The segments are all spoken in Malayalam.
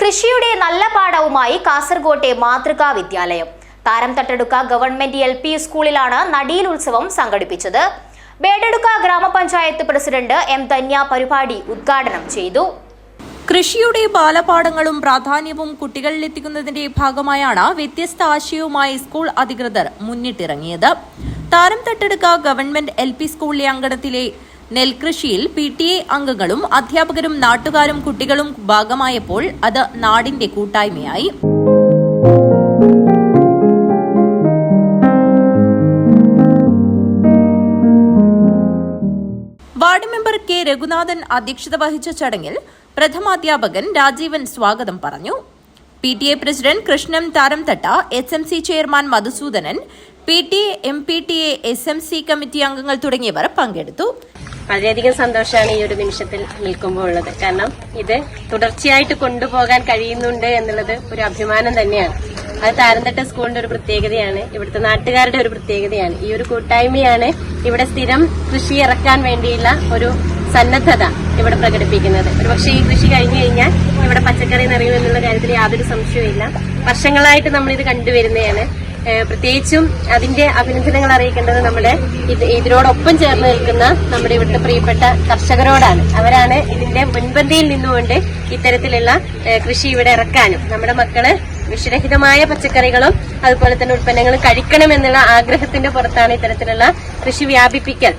കൃഷിയുടെ നല്ല പാഠവുമായി കാസർകോട്ടെ മാതൃകാ വിദ്യാലയം. താരം തട്ടെടുക്ക ഗവൺമെന്റ് എൽ പി സ്കൂളിലാണ് നടിയിൽ ഉത്സവം സംഘടിപ്പിച്ചത്. ബേഡെടുക്ക ഗ്രാമപഞ്ചായത്ത് പ്രസിഡന്റ് എം ധന്യ പരിപാടി ഉദ്ഘാടനം ചെയ്തു. കൃഷിയുടെ ബാലപാഠങ്ങളും പ്രാധാന്യവും കുട്ടികളിലെത്തിക്കുന്നതിന്റെ ഭാഗമായാണ് വ്യത്യസ്ത ആശയവുമായി സ്കൂൾ അധികൃതർ മുന്നിട്ടിറങ്ങിയത്. താരം തട്ടെടുക്ക ഗവൺമെന്റ് എൽ പി സ്കൂളിലെ അങ്കണത്തിലെ നെൽകൃഷിയിൽ പി ടി എ അംഗങ്ങളും അധ്യാപകരും നാട്ടുകാരും കുട്ടികളും ഭാഗമായപ്പോൾ അത് നാടിന്റെ കൂട്ടായ്മയായി. വാർഡ് മെമ്പർ കെ രഘുനാഥൻ അധ്യക്ഷത വഹിച്ച ചടങ്ങിൽ പ്രഥമാധ്യാപകൻ രാജീവൻ സ്വാഗതം പറഞ്ഞു. P T A president Krishnan Tharamthatta S M C chairman Madhusoodanan P T A P T A S M C committee അംഗങ്ങൾ തുടങ്ങിയവർ പങ്കെടുത്തു. വളരെയധികം സന്തോഷമാണ് ഈ ഒരു നിമിഷത്തിൽ നിൽക്കുമ്പോൾ ഉള്ളത്. കാരണം ഇത് തുടർച്ചയായിട്ട് കൊണ്ടുപോകാൻ കഴിയുന്നുണ്ട് എന്നുള്ളത് ഒരു അഭിമാനം തന്നെയാണ്. അത് താരന്തട്ട സ്കൂളിന്റെ ഒരു പ്രത്യേകതയാണ്. ഇവിടുത്തെ നാട്ടുകാരുടെ ഒരു പ്രത്യേകതയാണ്. ഈ ഒരു കൂട്ടായ്മയാണ് ഇവിടെ സ്ഥിരം കൃഷി ഇറക്കാൻ വേണ്ടിയുള്ള ഒരു സന്നദ്ധത ഇവിടെ പ്രകടിപ്പിക്കുന്നത്. ഒരുപക്ഷെ ഈ കൃഷി കഴിഞ്ഞു കഴിഞ്ഞാൽ ഇവിടെ പച്ചക്കറി നിറയും എന്നുള്ള കാര്യത്തിൽ യാതൊരു സംശയവുമില്ല. വർഷങ്ങളായിട്ട് നമ്മൾ ഇത് കണ്ടുവരുന്നതാണ്. പ്രത്യേകിച്ചും അതിന്റെ അഭിനന്ദനങ്ങൾ അറിയിക്കേണ്ടത് നമ്മുടെ ഇത് ഇതിനോടൊപ്പം ചേർന്ന് നിൽക്കുന്ന നമ്മുടെ ഇവിടുത്തെ പ്രിയപ്പെട്ട കർഷകരോടാണ്. അവരാണ് ഇതിന്റെ മുൻപന്തിയിൽ നിന്നുകൊണ്ട് ഇത്തരത്തിലുള്ള കൃഷി ഇവിടെ ഇറക്കാനും നമ്മുടെ മക്കൾ വിഷരഹിതമായ പച്ചക്കറികളും അതുപോലെ തന്നെ ഉൽപ്പന്നങ്ങളും കഴിക്കണം എന്നുള്ള ആഗ്രഹത്തിന്റെ പുറത്താണ് ഇത്തരത്തിലുള്ള കൃഷി വ്യാപിപ്പിക്കൽ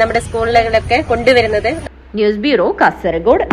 നമ്മുടെ സ്കൂളുകളിലൊക്കെ കൊണ്ടുവരുന്നത്. News bureau Kasaragod.